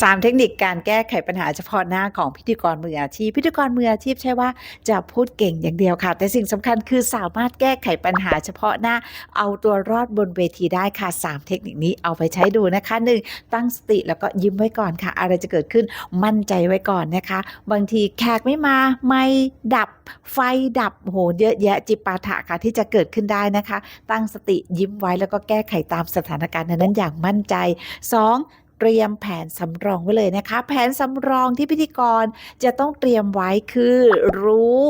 3 เทคนิคการแก้ไขปัญหาเฉพาะหน้าของพิธีกรมืออาชีพ พิธีกรมืออาชีพใช่ว่าจะพูดเก่งอย่างเดียวค่ะ แต่สิ่งสำคัญคือสามารถแก้ไขปัญหาเฉพาะหน้า เอาตัวรอดบนเวทีได้ค่ะ 3 เทคนิคนี้เอาไปใช้ดูนะคะ 1. ตั้งสติแล้วก็ยิ้มไว้ก่อนค่ะ อะไรจะเกิดขึ้นมั่นใจไว้ก่อนนะคะ บางทีแขกไม่มาไม่ดับไฟดับโหเยอะแยะจิปาถะค่ะที่จะเกิดขึ้นได้นะคะ ตั้งสติยิ้มไว้แล้วก็แก้ไขตามสถานการณ์นั้นๆอย่างมั่นใจ 2. เตรียมแผนสำรองไว้เลยนะคะ แผนสำรองที่พิธีกรจะต้องเตรียมไว้คือรู้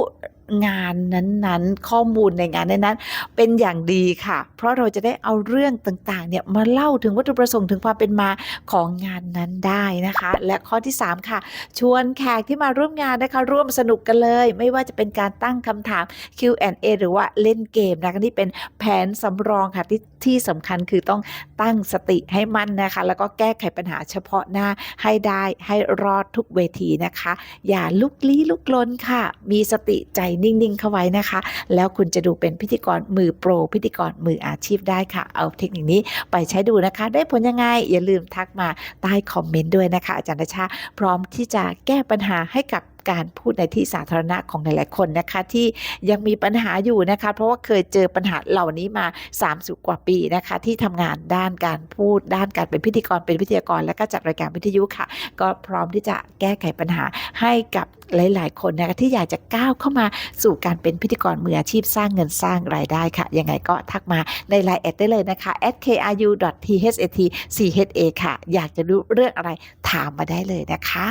งานนั้นๆ ข้อมูลในงานนั้นๆเป็นอย่างดีค่ะ เพราะเราจะได้เอาเรื่องต่างๆเนี่ยมาเล่าถึงวัตถุประสงค์ถึงความเป็นมาของงานนั้นได้นะคะ และข้อที่ 3 ค่ะ ชวนแขกที่มาร่วมงานนะคะ ร่วมสนุกกันเลย ไม่ว่าจะเป็นการตั้งคำถาม Q&A หรือว่าเล่นเกมนะคะนี่เป็นแผนสำรองค่ะที่ที่สำคัญคือต้องตั้งสติให้มั่นนะคะ แล้วก็แก้ไขปัญหาเฉพาะหน้าให้ได้ให้รอดทุกเวทีนะคะ อย่าลุกลี้ลุกลนค่ะ มีสติใจนิ่ง ๆ เข้าไว้นะคะ แล้วคุณจะดูเป็นพิธีกรมือโปร พิธีกรมืออาชีพได้ค่ะ เอาเทคนิคนี้ไปใช้ดูนะคะ ได้ผลยังไง อย่าลืมทักมาใต้คอมเมนต์ด้วยนะคะ อาจารย์ชาพร้อมที่จะแก้ปัญหาให้กับ การพูดในที่สาธารณะของหลายๆคนนะคะ ที่ยังมีปัญหาอยู่นะคะ เพราะว่าเคยเจอปัญหาเหล่านี้มา 30 กว่าปีนะคะ ที่ทำงานด้านการพูดด้านการเป็นพิธีกรเป็นวิทยากร และก็จัดรายการวิทยุค่ะ ก็พร้อมที่จะแก้ไขปัญหาให้กับหลาย ๆ คนนะคะที่อยากจะก้าวเข้ามาสู่การเป็นพิธีกรมืออาชีพสร้างเงินสร้างรายได้ค่ะ ยังไงก็ทักมาในไลน์แอดได้เลยนะคะ @kru.thsat.cha ค่ะ อยากจะรู้เรื่องอะไรถามมาได้เลยนะคะ